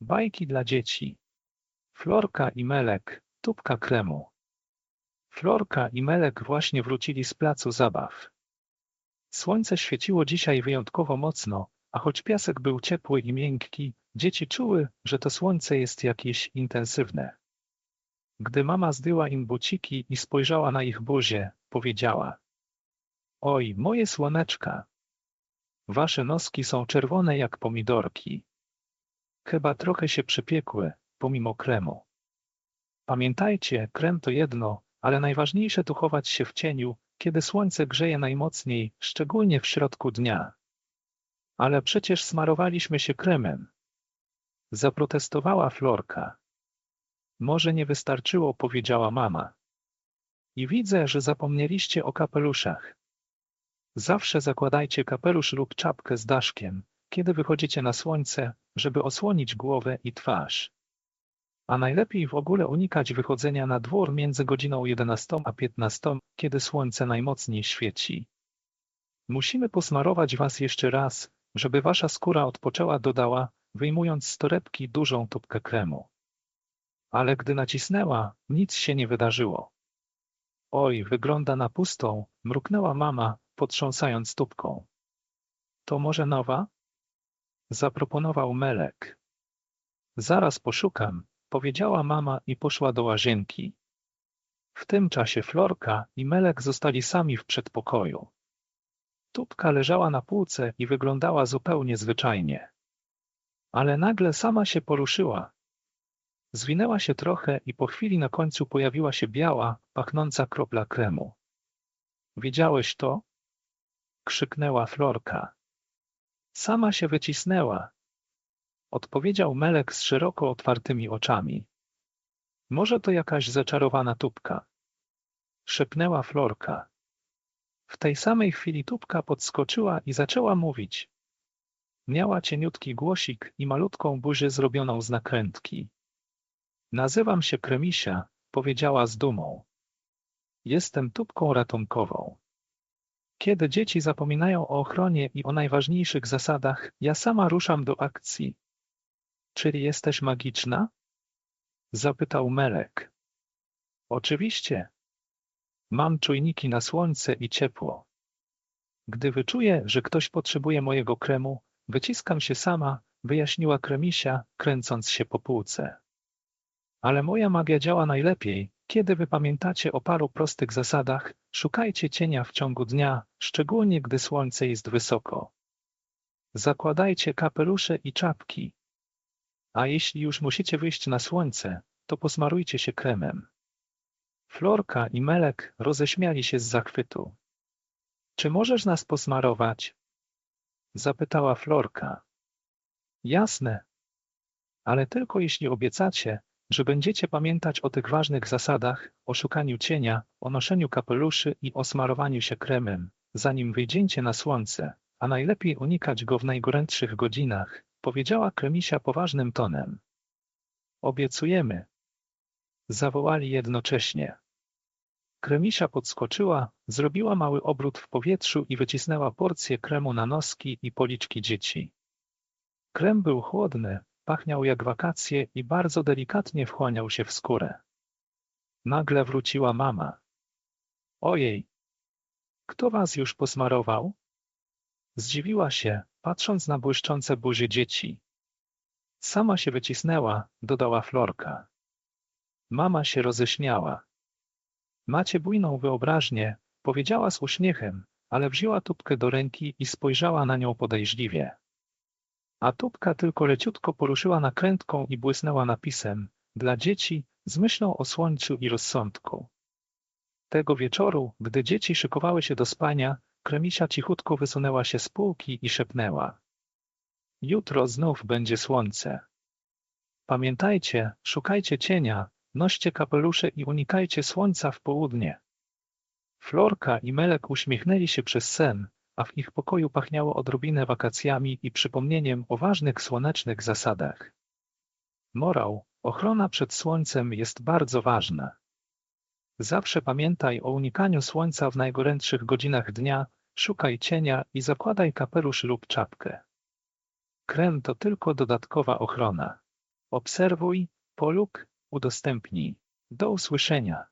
Bajki dla dzieci. Florka i Melek, tubka kremu. Florka i Melek właśnie wrócili z placu zabaw. Słońce świeciło dzisiaj wyjątkowo mocno, a choć piasek był ciepły i miękki, dzieci czuły, że to słońce jest jakieś intensywne. Gdy mama zdjęła im buciki i spojrzała na ich buzie, powiedziała: Oj, moje słoneczka! Wasze noski są czerwone jak pomidorki. Chyba trochę się przypiekły, pomimo kremu. Pamiętajcie, krem to jedno, ale najważniejsze tu chować się w cieniu, kiedy słońce grzeje najmocniej, szczególnie w środku dnia. Ale przecież smarowaliśmy się kremem. Zaprotestowała Florka. Może nie wystarczyło, powiedziała mama. I widzę, że zapomnieliście o kapeluszach. Zawsze zakładajcie kapelusz lub czapkę z daszkiem, kiedy wychodzicie na słońce, żeby osłonić głowę i twarz. A najlepiej w ogóle unikać wychodzenia na dwór między godziną 11 a 15, kiedy słońce najmocniej świeci. Musimy posmarować was jeszcze raz, żeby wasza skóra odpoczęła, dodała, wyjmując z torebki dużą tubkę kremu. Ale gdy nacisnęła, nic się nie wydarzyło. Oj, wygląda na pustą, mruknęła mama, potrząsając tubką. To może nowa? Zaproponował Melek. Zaraz poszukam, powiedziała mama i poszła do łazienki. W tym czasie Florka i Melek zostali sami w przedpokoju. Tubka leżała na półce i wyglądała zupełnie zwyczajnie. Ale nagle sama się poruszyła. Zwinęła się trochę i po chwili na końcu pojawiła się biała, pachnąca kropla kremu. Widziałeś to? krzyknęła Florka. Sama się wycisnęła. Odpowiedział Melek z szeroko otwartymi oczami. Może to jakaś zaczarowana tubka. Szepnęła Florka. W tej samej chwili tubka podskoczyła i zaczęła mówić. Miała cieniutki głosik i malutką buzię zrobioną z nakrętki. Nazywam się Kremisia, powiedziała z dumą. Jestem tubką ratunkową. Kiedy dzieci zapominają o ochronie i o najważniejszych zasadach, ja sama ruszam do akcji. Czyli jesteś magiczna? Zapytał Melek. Oczywiście. Mam czujniki na słońce i ciepło. Gdy wyczuję, że ktoś potrzebuje mojego kremu, wyciskam się sama, wyjaśniła Kremisia, kręcąc się po półce. Ale moja magia działa najlepiej, kiedy wy pamiętacie o paru prostych zasadach, szukajcie cienia w ciągu dnia, szczególnie gdy słońce jest wysoko. Zakładajcie kapelusze i czapki. A jeśli już musicie wyjść na słońce, to posmarujcie się kremem. Florka i Melek roześmiali się z zachwytu. Czy możesz nas posmarować? Zapytała Florka. Jasne. Ale tylko jeśli obiecacie, że będziecie pamiętać o tych ważnych zasadach, o szukaniu cienia, o noszeniu kapeluszy i o smarowaniu się kremem, zanim wyjdziecie na słońce, a najlepiej unikać go w najgorętszych godzinach, powiedziała Kremisia poważnym tonem. Obiecujemy. Zawołali jednocześnie. Kremisia podskoczyła, zrobiła mały obrót w powietrzu i wycisnęła porcję kremu na noski i policzki dzieci. Krem był chłodny, pachniał jak wakacje i bardzo delikatnie wchłaniał się w skórę. Nagle wróciła mama. Ojej! Kto was już posmarował? Zdziwiła się, patrząc na błyszczące buzie dzieci. Sama się wycisnęła, dodała Florka. Mama się roześmiała. Macie bujną wyobraźnię, powiedziała z uśmiechem, ale wzięła tubkę do ręki i spojrzała na nią podejrzliwie. A tubka tylko leciutko poruszyła nakrętką i błysnęła napisem dla dzieci z myślą o słońcu i rozsądku. Tego wieczoru, gdy dzieci szykowały się do spania, Kremisia cichutko wysunęła się z półki i szepnęła. Jutro znów będzie słońce. Pamiętajcie, szukajcie cienia, noście kapelusze i unikajcie słońca w południe. Florka i Melek uśmiechnęli się przez sen, a w ich pokoju pachniało odrobinę wakacjami i przypomnieniem o ważnych słonecznych zasadach. Morał, ochrona przed słońcem jest bardzo ważna. Zawsze pamiętaj o unikaniu słońca w najgorętszych godzinach dnia, szukaj cienia i zakładaj kapelusz lub czapkę. Krem to tylko dodatkowa ochrona. Obserwuj, polub, udostępnij. Do usłyszenia.